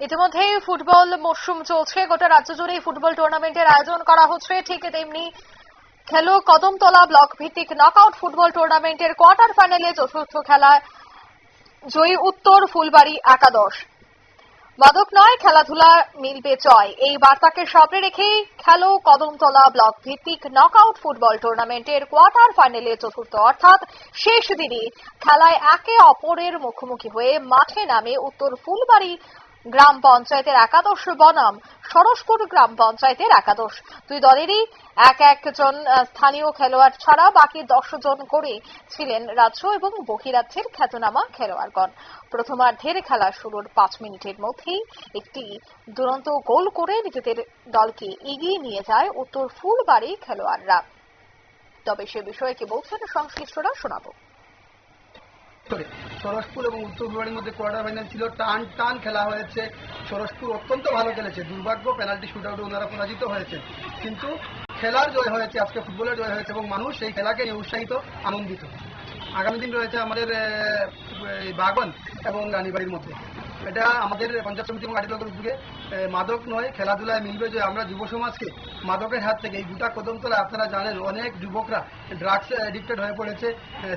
ইতিমধ্যে ফুটবল মরশুম চলছে। গোটা রাজ্য জুড়ে ফুটবল টুর্নামেন্টের আয়োজন করা হচ্ছে। ঠিক তেমনি খেলো কদমতলা ব্লক ভিত্তিক নকআউট ফুটবল টুর্নামেন্টের কোয়ার্টার ফাইনালে চতুর্থ খেলায় জয়ী উত্তর ফুলবাড়ি একাদশ। মাদক নয়, খেলাধুলা মিলবে জয়। এই বার্তাকে সামনে রেখেই খেলো কদমতলা ব্লক ভিত্তিক নকআউট ফুটবল টুর্নামেন্টের কোয়ার্টার ফাইনালে চতুর্থ, অর্থাৎ শেষ দিনে খেলায় একে অপরের মুখোমুখি হয়ে মাঠে নামে উত্তর ফুলবাড়ি গ্রাম পঞ্চায়েতের একাদশ বনাম সরসপুর গ্রাম পঞ্চায়েতের একাদশ। দুই দলেরই এক একজন স্থানীয় খেলোয়াড় ছাড়া বাকি দশ জন করে ছিলেন রাজ্য এবং বহিরাজ্যের খ্যাতনামা খেলোয়াড়গণ। প্রথমার্ধের খেলা শুরুর পাঁচ মিনিটের মধ্যেই একটি দুরন্ত গোল করে নিজেদের দলকে এগিয়ে নিয়ে যায় উত্তর ফুলবাড়ি খেলোয়াড়রা। তবে সে বিষয়ে কি বলছেন সংশ্লিষ্টরা শোনাবো। সরসপুর এবং উত্তর বিভাগের মধ্যে কোয়ার্টার ফাইনাল ছিল। টান টান খেলা হয়েছে। সরসপুর অত্যন্ত ভালো খেলেছে। দুর্ভাগ্য পেনাল্টি শুট আউটে ওনারা পরাজিত হয়েছে কিন্তু খেলার জয় হয়েছে, আজকে ফুটবলের জয় হয়েছে এবং মানুষ সেই খেলাকে নিয়ে উৎসাহিত, আনন্দিত। আগামী দিন রয়েছে আমাদের বাগান এবং রানীবাড়ির মধ্যে। এটা আমাদের পঞ্চায়েত সমিতি এবং আটিলকের উদ্যোগে মাদক নয়, খেলাধুলায় মিলবে যে আমরা যুব সমাজকে মাদকের হাত থেকে, এই গোটা কদমতলা আপনারা জানেন, অনেক যুবকরা ড্রাগস এডিক্টেড হয়ে পড়েছে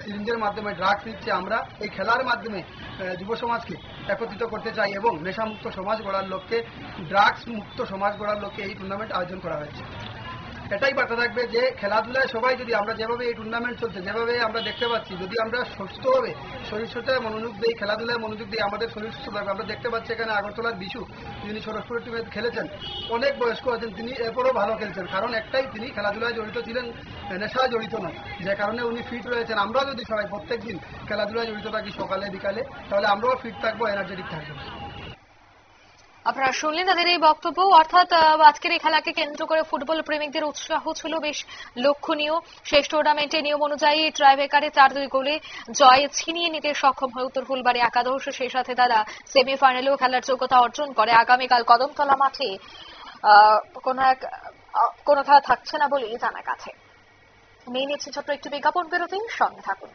সিরিঞ্জের মাধ্যমে ড্রাগস নিচ্ছে আমরা। এই খেলার মাধ্যমে যুব সমাজকে একত্রিত করতে চাই এবং নেশামুক্ত সমাজ গড়ার লক্ষ্যে ড্রাগস মুক্ত সমাজ গড়ার লক্ষ্যে এই টুর্নামেন্ট আয়োজন করা হয়েছে। এটাই বার্তা থাকবে যে খেলাধুলায় সবাই যদি আমরা যেভাবে এই টুর্নামেন্ট চলছে, যেভাবে আমরা দেখতে পাচ্ছি, যদি আমরা সুস্থভাবে শরীর চর্চায় মনোযোগ দিই খেলাধুলায় মনোযোগ দিই আমাদের শরীর সুস্থ থাকবে। আমরা দেখতে পাচ্ছি এখানে আগরতলার বিশু, যিনি সরসপুরের টিমে খেলেছেন, অনেক বয়স্ক আছেন, তিনি এরপরও ভালো খেলছেন। কারণ একটাই, তিনি খেলাধুলায় জড়িত ছিলেন নেশায় জড়িত নয় যে কারণে উনি ফিট রয়েছেন। আমরাও যদি সবাই প্রত্যেক দিন খেলাধুলায় জড়িত থাকি সকালে, বিকালে, তাহলে আমরাও ফিট থাকব এনার্জেটিক থাকব। আপনারা শুনলেন তাদের এই বক্তব্য। অর্থাৎ আজকের এই খেলাকে কেন্দ্র করে ফুটবল প্রেমিকদের উৎসাহ ছিল বেশ লক্ষণীয়। শেষ টুর্নামেন্টে নিয়ম অনুযায়ী ট্রাইবেকারে চার দুই গোলে জয় ছিনিয়ে নিতে সক্ষম হয় উত্তর ফুলবাড়ি একাদশ। সেই সাথে তারা সেমিফাইনালেও খেলার যোগ্যতা অর্জন করে। আগামীকাল কদমতলা মাঠে কোনো এক কোনো খেলা থাকছে না বলেই জানা গেছে। নিয়ে নিচ্ছে ছোট্ট একটি বিজ্ঞাপন। বিরতি সঙ্গে থাকুন।